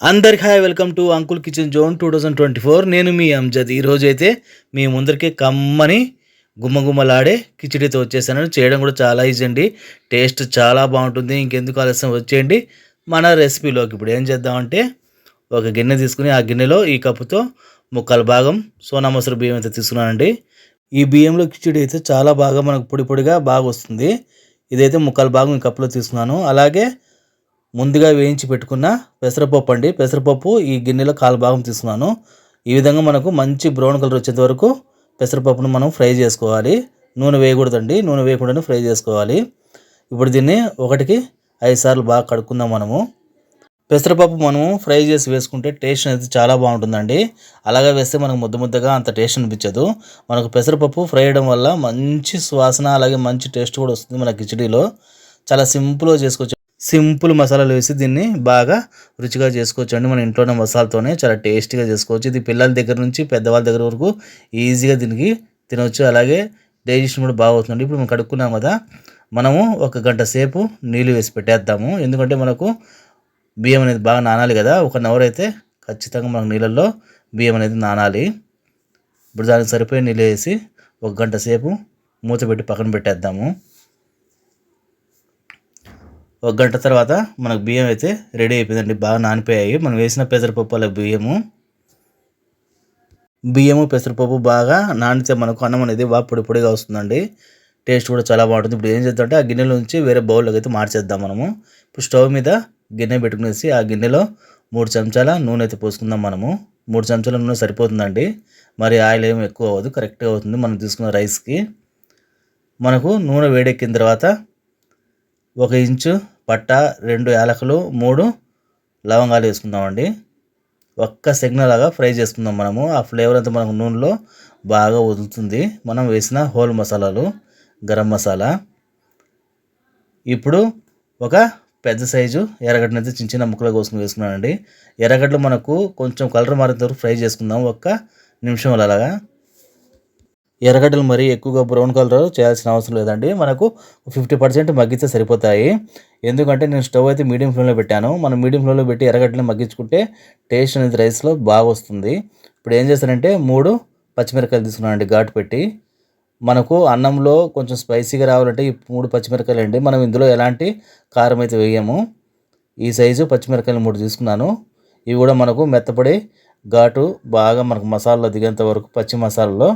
అందరికి hi welcome to uncle kitchen zone two thousand twenty four. నేను మీ అంజద్. ఈరోజు అయితే మీ ముందరికి కమ్మని గుమ్మగుమ్మలాడే కిచిడితో వచ్చేసాను చేయడం కూడా చాలా ఈజీ అండి. టేస్ట్ చాలా బాగుంటుంది. ఇంకెందుకు ఆలస్యం వచ్చేయండి. మన రెసిపీలోకి ఇప్పుడు ఏం చేద్దామంటే ఒక గిన్నె తీసుకుని ఆ గిన్నెలో ఈ కప్పుతో ముక్కల భాగం సోనా మసూరు బియ్యం అయితే తీసుకున్నానండి. ఈ బియ్యంలో కిచిడి అయితే చాలా బాగా మనకు పొడి పొడిగా బాగా వస్తుంది ఇదైతే ముక్కల భాగం ఈ కప్పులో తీసుకున్నాను. అలాగే ముందుగా వేయించి పెట్టుకున్న పెసరపప్పు అండి. పెసరపప్పు ఈ గిన్నెలో కాలు భాగం తీసుకున్నాను. ఈ విధంగా మనకు మంచి బ్రౌన్ కలర్ వచ్చేంత వరకు పెసరపప్పును మనం ఫ్రై చేసుకోవాలి. నూనె వేయకూడదండి. నూనె వేయకుండానే ఫ్రై చేసుకోవాలి. ఇప్పుడు దీన్ని ఒకటికి ఐదు సార్లు బాగా కడుక్కుందాం మనము. పెసరపప్పు మనము ఫ్రై చేసి వేసుకుంటే టేస్ట్ అనేది చాలా బాగుంటుందండి. అలాగే వేస్తే మనకు ముద్ద ముద్దగా అంత టేస్ట్ అనిపించదు. మనకు పెసరపప్పు ఫ్రై చేయడం వల్ల మంచి సువాసన అలాగే మంచి టేస్ట్ కూడా వస్తుంది మన కిచడీలో. చాలా సింపుల్గా చేసుకోవచ్చు. సింపుల్ మసాలాలు వేసి దీన్ని బాగా రుచిగా చేసుకోవచ్చు అండి మన ఇంట్లోనే మసాలాతోనే చాలా టేస్టీగా చేసుకోవచ్చు. ఇది పిల్లల దగ్గర నుంచి పెద్దవాళ్ళ దగ్గర వరకు ఈజీగా దీనికి తినవచ్చు అలాగే డైజెషన్ కూడా బాగా అవుతుందండి. ఇప్పుడు మనం కడుక్కున్నాం కదా మనము ఒక గంట సేపు నీళ్ళు వేసి పెట్టేద్దాము. ఎందుకంటే మనకు బియ్యం అనేది బాగా నానాలి కదా ఒక నవర్ అయితే ఖచ్చితంగా మనకు నీళ్ళల్లో బియ్యం అనేది నానాలి. ఇప్పుడు దానికి సరిపోయే నీళ్ళు వేసి ఒక గంట సేపు మూత పెట్టి పక్కన పెట్టేద్దాము. ఒక గంట తర్వాత మనకు బియ్యం అయితే రెడీ అయిపోయిందండి. బాగా నానిపోయాయి. మనం వేసిన పెసరపప్పు అలా బియ్యము. బియ్యము పెసరపప్పు బాగా నానితే మనకు అన్నం అనేది బాగా పొడి పొడిగా వస్తుందండి. టేస్ట్ కూడా చాలా బాగుంటుంది. ఇప్పుడు ఏం చేద్దాం అంటే ఆ గిన్నెలో నుంచి వేరే బౌల్లోకి అయితే మార్చేద్దాం మనము. ఇప్పుడు స్టవ్ మీద గిన్నె పెట్టుకునేసి ఆ గిన్నెలో మూడు చెంచాల నూనె అయితే పోసుకుందాం మనము. మూడు చెంచాల నూనె సరిపోతుందండి. మరి ఆయిల్ ఏమి ఎక్కువ అవ్వదు. కరెక్ట్గా అవుతుంది మనం తీసుకున్న రైస్కి. మనకు నూనె వేడెక్కిన తర్వాత ఒక ఇంచు పట్ట రెండు యాలకులు మూడు లవంగాలు వేసుకుందామండి. ఒక్క సిగ్నల్గా ఫ్రై చేసుకుందాం మనము. ఆ ఫ్లేవర్ అంతా మనకు నూనెలో బాగా వదులుతుంది. మనం వేసిన హోల్ మసాలాలు గరం మసాలా. ఇప్పుడు ఒక పెద్ద సైజు ఎర్రగడ్డను అయితే చిన్న చిన్న ముక్కలు కోసుకుని వేసుకున్నానండి. ఎర్రగడ్డలు మనకు కొంచెం కలర్ మారేంత వరకు ఫ్రై చేసుకుందాం. ఒక్క నిమిషం అలాగా ఎర్రగడ్డలు మరీ ఎక్కువగా బ్రౌన్ కలర్ చేయాల్సిన అవసరం లేదండి. మనకు ఫిఫ్టీ పర్సెంట్ మగ్గిస్తే సరిపోతాయి. ఎందుకంటే నేను స్టవ్ అయితే మీడియం ఫ్లేమ్లో పెట్టాను. మనం మీడియం ఫ్లేమ్లో పెట్టి ఎర్రగడ్డలు మగ్గించుకుంటే టేస్ట్ అనేది రైస్లో బాగా వస్తుంది. ఇప్పుడు ఏం చేస్తానంటే మూడు పచ్చిమిరకాయలు తీసుకున్నానండి ఘాటు పెట్టి. మనకు అన్నంలో కొంచెం స్పైసీగా రావాలంటే ఈ మూడు పచ్చిమిరకాయలు అండి. మనం ఇందులో ఎలాంటి కారం అయితే వేయము. ఈ సైజు పచ్చిమిరకాయలు మూడు తీసుకున్నాను. ఇవి కూడా మనకు మెత్తపడి ఘాటు బాగా మనకు మసాలాలో దిగేంత వరకు పచ్చి మసాలాలో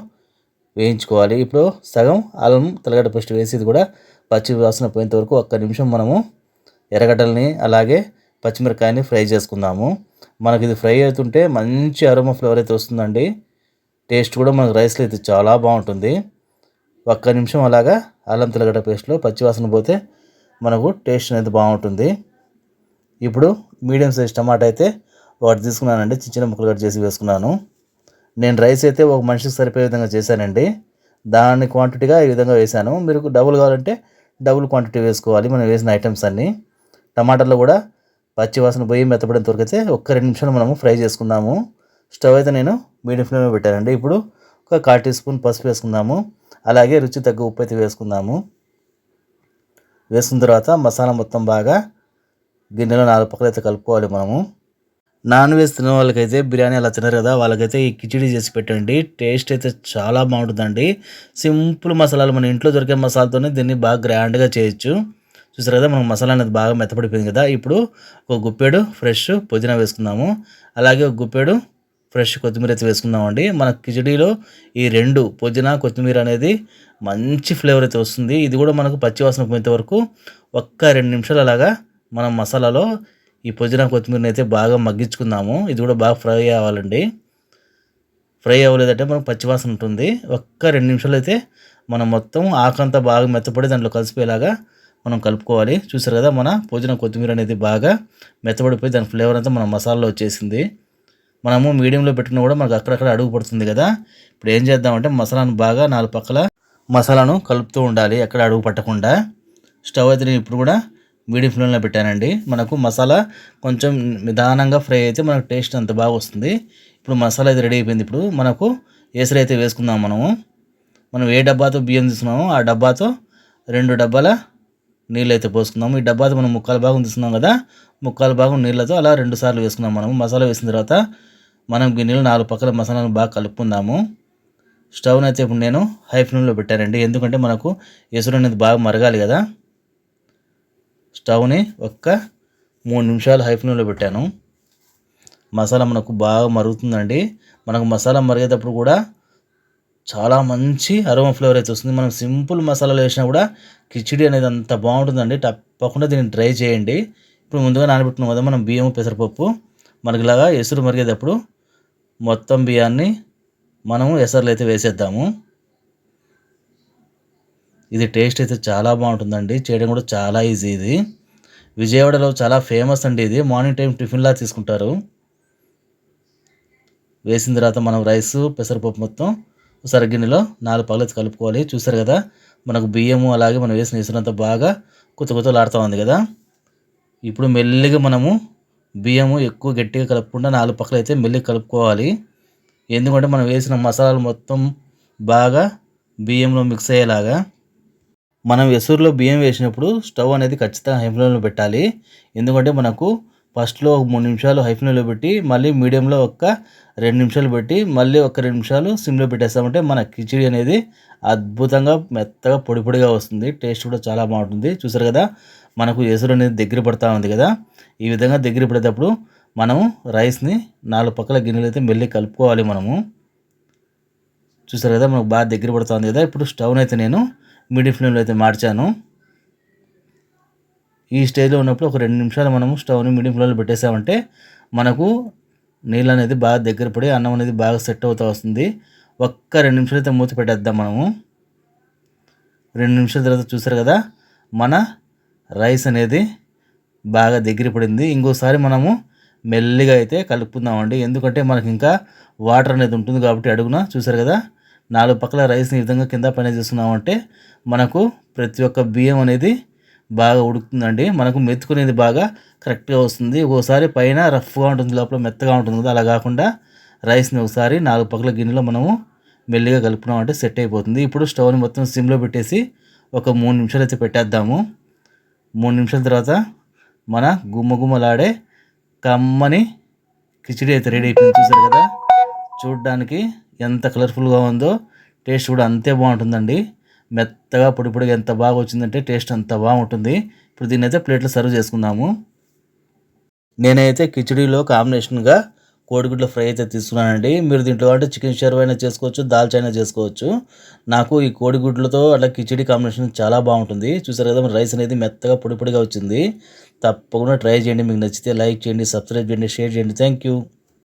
వేయించుకోవాలి. ఇప్పుడు సగం అల్లం తెల్లగడ్డ పేస్ట్ వేసి ఇది కూడా పచ్చి వాసన పోయేంత వరకు ఒక్క నిమిషం మనము ఎర్రగడ్డల్ని అలాగే పచ్చిమిరకాయని ఫ్రై చేసుకుందాము. మనకి ఇది ఫ్రై అవుతుంటే మంచి అరోమా ఫ్లేవర్ అయితే వస్తుందండి. టేస్ట్ కూడా మనకు రైస్లో అయితే చాలా బాగుంటుంది. ఒక్క నిమిషం అలాగా అల్లం తెల్లగడ్డ పేస్ట్లో పచ్చివాసన పోతే మనకు టేస్ట్ అనేది బాగుంటుంది. ఇప్పుడు మీడియం సైజ్ టమాటా అయితే ఒకటి తీసుకున్నానండి. చిన్న చిన్న ముక్కలు కట్ చేసి వేసుకున్నాను. నేను రైస్ అయితే ఒక మనిషికి సరిపోయే విధంగా చేశానండి. దాని క్వాంటిటీగా ఈ విధంగా వేశాను. మీరు డబుల్ కావాలంటే డబుల్ క్వాంటిటీ వేసుకోవాలి. మనం వేసిన ఐటమ్స్ అన్నీ. టమాటాలు కూడా పచ్చి వాసన పోయి మెత్తపడిన వరకు ఒక్క రెండు నిమిషాలు మనము ఫ్రై చేసుకుందాము. స్టవ్ అయితే నేను మీడియం ఫ్లేమ్లో పెట్టానండి. ఇప్పుడు ఒక కాల్ టీ స్పూన్ పసుపు వేసుకుందాము. అలాగే రుచి తగ్గ ఉప్పు అయితే వేసుకుందాము. వేసుకున్న తర్వాత మసాలా మొత్తం బాగా గిన్నెలో నాలుగు పక్కలు అయితే కలుపుకోవాలి మనము. నాన్ వెజ్ తినే వాళ్ళకైతే బిర్యానీ అలా తినరు కదా వాళ్ళకైతే ఈ కిచిడి చేసి పెట్టండి. టేస్ట్ అయితే చాలా బాగుంటుందండి. సింపుల్ మసాలాలు మన ఇంట్లో దొరికే మసాలాతోనే దీన్ని బాగా గ్రాండ్గా చేయొచ్చు. చూసారు కదా మనం మసాలా అనేది బాగా మెత్తపడిపోయింది కదా. ఇప్పుడు ఒక గుప్పెడు ఫ్రెష్ పుదీనా వేసుకుందాము. అలాగే ఒక గుప్పెడు ఫ్రెష్ కొత్తిమీర అయితే వేసుకుందామండి. మన కిచడీలో ఈ రెండు పుదీనా కొత్తిమీర అనేది మంచి ఫ్లేవర్ అయితే వస్తుంది. ఇది కూడా మనకు పచ్చివాసన పోయేంత వరకు ఒక్క రెండు నిమిషాలు అలాగా మనం మసాలాలో ఈ పుదీనా కొత్తిమీరని అయితే బాగా మగ్గించుకుందాము. ఇది కూడా బాగా ఫ్రై అవ్వాలండి. ఫ్రై అవ్వలేదంటే మనకు పచ్చివాసన ఉంటుంది. ఒక్క రెండు నిమిషాలు అయితే మనం మొత్తం ఆకంతా బాగా మెత్తపడి దాంట్లో కలిసిపోయేలాగా మనం కలుపుకోవాలి. చూసారు కదా మన పుదీనా కొత్తిమీర అనేది బాగా మెత్తపడిపోయి దాని ఫ్లేవర్ అంతా మన మసాలాలో వచ్చేసింది. మనము మీడియంలో పెట్టినా కూడా మనకు అక్కడక్కడ అడుగు పడుతుంది కదా. ఇప్పుడు ఏం చేద్దామంటే మసాలాను బాగా నాలుగు పక్కల మసాలాను కలుపుతూ ఉండాలి ఎక్కడ అడుగు పట్టకుండా. స్టవ్ అయితే నేను ఇప్పుడు కూడా మీడియం ఫ్లేమ్లో పెట్టానండి. మనకు మసాలా కొంచెం నిదానంగా ఫ్రై అయితే మనకు టేస్ట్ అంత బాగా వస్తుంది. ఇప్పుడు మసాలా అయితే రెడీ అయిపోయింది. ఇప్పుడు మనకు ఏసరి అయితే వేసుకుందాం మనము. మనం ఏ డబ్బాతో బియ్యం తీసుకున్నామో ఆ డబ్బాతో రెండు డబ్బాల నీళ్ళు అయితే పోసుకుందాము. ఈ డబ్బాతో మనం ముక్కాలు భాగం తీసుకున్నాం కదా ముక్కాల భాగం నీళ్ళతో అలా రెండు సార్లు వేసుకున్నాం మనం మసాలా వేసిన తర్వాత మనం గిన్నెలు నాలుగు పక్కల మసాలాను బాగా కలుపుకుందాము. స్టవ్ని అయితే ఇప్పుడు నేను హై ఫ్లేమ్లో పెట్టానండి. ఎందుకంటే మనకు ఎసురు అనేది బాగా మరగాలి కదా. స్టవ్ని ఒక్క మూడు నిమిషాలు హై ఫ్లేమ్లో పెట్టాను. మసాలా మనకు బాగా మరుగుతుందండి. మనకు మసాలా మరిగేటప్పుడు కూడా చాలా మంచి అరోమా ఫ్లేవర్ అయితే వస్తుంది. మనం సింపుల్ మసాలాలు వేసినా కూడా కిచిడి అనేది అంత బాగుంటుందండి. తప్పకుండా దీన్ని ట్రై చేయండి. ఇప్పుడు ముందుగా నానబెట్టుకున్నాం కదా మనం బియ్యం పెసరపప్పు. మనకి ఇలాగా ఎసురు మరిగేటప్పుడు మొత్తం బియ్యాన్ని మనము ఎసర్లు అయితే వేసేద్దాము. ఇది టేస్ట్ అయితే చాలా బాగుంటుందండి. చేయడం కూడా చాలా ఈజీ ఇది. విజయవాడలో చాలా ఫేమస్ అండి ఇది. మార్నింగ్ టైం టిఫిన్లా తీసుకుంటారు. వేసిన తర్వాత మనం రైస్ పెసరపప్పు మొత్తం ఒకసారి గిన్నెలో నాలుగు పగలెత్తి కలుపుకోవాలి. చూసారు కదా మనకు బియ్యము అలాగే మనం వేసిన వేసినంత బాగా కొత్త కొత్తలాడుతూ ఉంది కదా. ఇప్పుడు మెల్లిగా మనము బియ్యము ఎక్కువ గట్టిగా కలపకుండా నాలుగు పక్కల అయితే మెల్లిగా కలుపుకోవాలి. ఎందుకంటే మనం వేసిన మసాలాలు మొత్తం బాగా బియ్యంలో మిక్స్ అయ్యేలాగా మనం ఎసురులో బియ్యం వేసినప్పుడు స్టవ్ అనేది ఖచ్చితంగా హై ఫ్లేమ్లో పెట్టాలి. ఎందుకంటే మనకు ఫస్ట్లో ఒక మూడు నిమిషాలు హై ఫ్లేమ్లో పెట్టి మళ్ళీ మీడియంలో ఒక రెండు నిమిషాలు పెట్టి మళ్ళీ ఒక రెండు నిమిషాలు సిమ్లో పెట్టేస్తామంటే మన కిచిడి అనేది అద్భుతంగా మెత్తగా పొడి పొడిగా వస్తుంది. టేస్ట్ కూడా చాలా బాగుంటుంది. చూసారు కదా మనకు ఎసురు అనేది దగ్గర పడుతూ ఉంది కదా. ఈ విధంగా దగ్గర పడేటప్పుడు మనము రైస్ని నాలుగు పక్కల గిన్నెలు అయితే మెల్లి కలుపుకోవాలి మనము. చూసారు కదా మనకు బాగా దగ్గర పడుతుంది కదా. ఇప్పుడు స్టవ్ని అయితే నేను మీడియం ఫ్లేమ్లో అయితే మార్చాను. ఈ స్టేజ్లో ఉన్నప్పుడు ఒక రెండు నిమిషాలు మనము స్టవ్ని మీడియం ఫ్లేమ్లో పెట్టేసామంటే మనకు నీళ్ళు అనేది బాగా దగ్గర పడి అన్నం అనేది బాగా సెట్ అవుతూ వస్తుంది. ఒక్క రెండు నిమిషాలు అయితే మూత పెట్టేద్దాం మనము. రెండు నిమిషాల తర్వాత చూసారు కదా మన రైస్ అనేది బాగా దగ్గర పడింది. ఇంకోసారి మనము మెల్లిగా అయితే కలుపుకుందామండి. ఎందుకంటే మనకి ఇంకా వాటర్ అనేది ఉంటుంది కాబట్టి అడుగున చూసారు కదా నాలుగు పక్కల రైస్ని ఈ విధంగా కింద పైన చేస్తున్నామంటే మనకు ప్రతి ఒక్క బియ్యం అనేది బాగా ఉడుకుతుందండి. మనకు మెత్తుకునేది బాగా కరెక్ట్గా వస్తుంది. ఒకసారి పైన రఫ్గా ఉంటుంది లోపల మెత్తగా ఉంటుంది కదా. అలా కాకుండా రైస్ని ఒకసారి నాలుగు పక్కల గిన్నెలో మనము మెల్లిగా కలుపుకున్నామంటే సెట్ అయిపోతుంది. ఇప్పుడు స్టవ్ని మొత్తం సిమ్లో పెట్టేసి ఒక మూడు నిమిషాలు అయితే పెట్టేద్దాము. మూడు నిమిషాల తర్వాత మన గుమ్మగుమ్మలాడే కమ్మని కిచిడి అయితే రెడీ అయిపోయింది. చూసారు కదా? చూడడానికి ఎంత కలర్ఫుల్గా ఉందో టేస్ట్ కూడా అంతే బాగుంటుందండి. మెత్తగా పొడి పొడిగా ఎంత బాగా వచ్చిందంటే టేస్ట్ అంత బాగుంటుంది. ఇప్పుడు దీన్ని అయితే ప్లేట్లో సర్వ్ చేసుకుందాము. నేనైతే కిచడీలో కాంబినేషన్గా కోడిగుడ్ల ఫ్రై అయితే తీసుకున్నానండి. మీరు దీంట్లో అంటే చికెన్ షర్వ్ అయినా చేసుకోవచ్చు దాల్చైనా చేసుకోవచ్చు. నాకు ఈ కోడిగుడ్లతో అట్లా కిచడీ కాంబినేషన్ చాలా బాగుంటుంది. చూసారు కదా రైస్ అనేది మెత్తగా పొడి పొడిగా వచ్చింది. తప్పకుండా ట్రై చేయండి. మీకు నచ్చితే లైక్ చేయండి సబ్స్క్రైబ్ చేయండి షేర్ చేయండి. Thank you